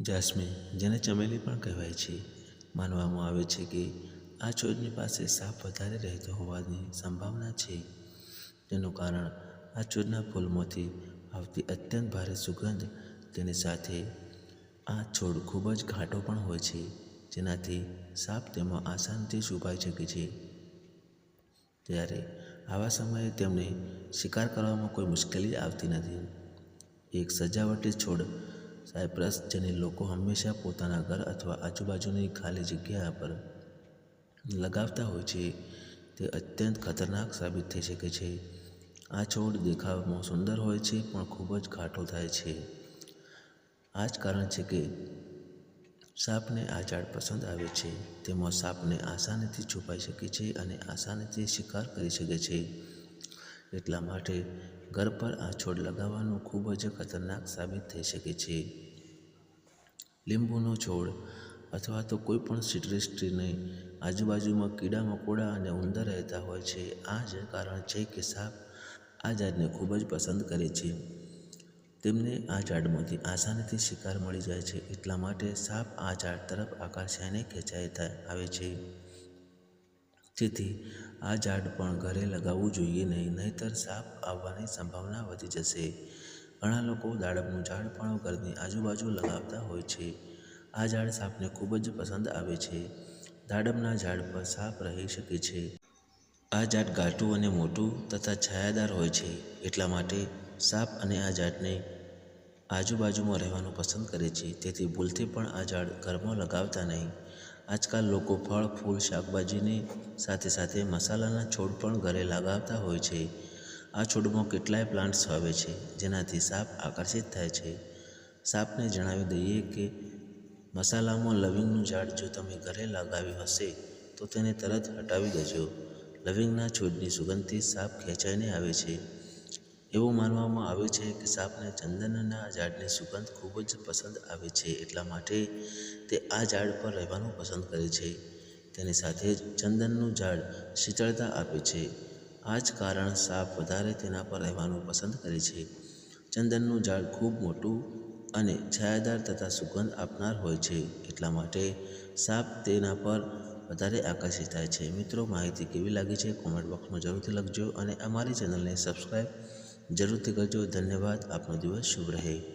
Jasmine, જેને ચમેલી પણ કહેવાય છે, માનવામાં આવે છે કે આ છોડની પાસે સાપ વધારે રહેતો હોવાની સંભાવના છે. તેનું કારણ, આ છોડના ફૂલમાંથી આવતી અત્યંત ભારે સુગંધ, તેની સાથે આ છોડ ખૂબ જ ઘાટો પણ હોય છે, જેનાથી સાપ તેમાં આસાનથી છુપાઈ શકે છે. ત્યારે આવા સમયે તેમને શિકાર કરવામાં કોઈ મુશ્કેલી આવતી નથી. એક સજાવટી છોડ સાયપ્રસ જેને લોકો હંમેશા પોતાના ઘર અથવા આજુબાજુની ખાલી જગ્યા પર લગાવતા હોય છે, તે અત્યંત ખતરનાક સાબિત થઈ શકે છે. આ છોડ દેખાવમાં સુંદર હોય છે, પણ ખૂબ જ ઘાટો થાય છે. આ જ કારણ છે કે સાપને આ ઝાડ પસંદ આવે છે. તેમાં સાપને આસાનીથી છુપાઈ શકે છે અને આસાનીથી શિકાર કરી શકે છે. એટલા માટે ઘર પર આ છોડ લગાવવાનું ખૂબ જ ખતરનાક સાબિત થઈ શકે છે. લીંબુનો છોડ અથવા તો કોઈ પણ સિટ્રસ ટ્રીને આજુબાજુમાં કીડા મકોડા અને ઉંદર રહેતા હોય છે, આ જ કારણ છે કે સાપ આ ઝાડને ખૂબ જ પસંદ કરે છે. તેમને આ ઝાડમાંથી આસાનીથી શિકાર મળી જાય છે, એટલા માટે સાપ આ ઝાડ તરફ આકર્ષાઈને ખેંચાઈ આવે છે. તેથી આ ઝાડ પણ ઘરે લગાવવું જોઈએ નહીં, નહીંતર સાપ આવવાની સંભાવના વધી જશે. ઘણા લોકો દાડમનું ઝાડ પણ ઘરની આજુબાજુ લગાવતા હોય છે. આ ઝાડ સાપને ખૂબ જ પસંદ આવે છે. દાડમના ઝાડ પર સાપ રહી શકે છે. આ ઝાડ ઘાટું અને મોટું તથા છાયાદાર હોય છે, એટલા માટે સાપ અને આ ઝાડને આજુબાજુમાં રહેવાનું પસંદ કરે છે. તેથી ભૂલથી પણ આ ઝાડ ઘરમાં લગાવતા નહીં. આજકાલ લોકો ફળ, ફૂલ, શાકભાજીની સાથે સાથે મસાલાના છોડ પણ ઘરે લગાવતા હોય છે. આ છોડમાં કેટલાય પ્લાન્ટ્સ આવે છે, જેનાથી સાપ આકર્ષિત થાય છે. સાપને જણાવી દઈએ કે મસાલામાં લવિંગનું ઝાડ જો તમે ઘરે લગાવ્યું હશે, તો તેને તરત હટાવી દેજો. લવિંગના છોડની સુગંધથી સાપ ખેંચાઈને આવે છે. એવું માનવામાં આવે છે કે સાપને ચંદનના ઝાડની સુગંધ ખૂબ જ પસંદ આવે છે, એટલા માટે તે આ ઝાડ પર રહેવાનું પસંદ કરે છે. તેની સાથે જ ચંદનનું ઝાડ શીતળતા આપે છે. આ જ કારણ સાપ વધારે તેના પર રહેવાનું પસંદ કરે છે. ચંદનનું ઝાડ ખૂબ મોટું અને છાયાદાર તથા સુગંધ આપનાર હોય છે, એટલા માટે સાપ તેના પર વધારે આકર્ષિત થાય છે. મિત્રો, માહિતી કેવી લાગી છે? કોમેન્ટ બોક્સમાં જરૂરથી લખજો અને અમારી ચેનલને સબસ્ક્રાઈબ જરૂરથી કરજો. ધન્યવાદ. આપનો દિવસ શુભ રહે.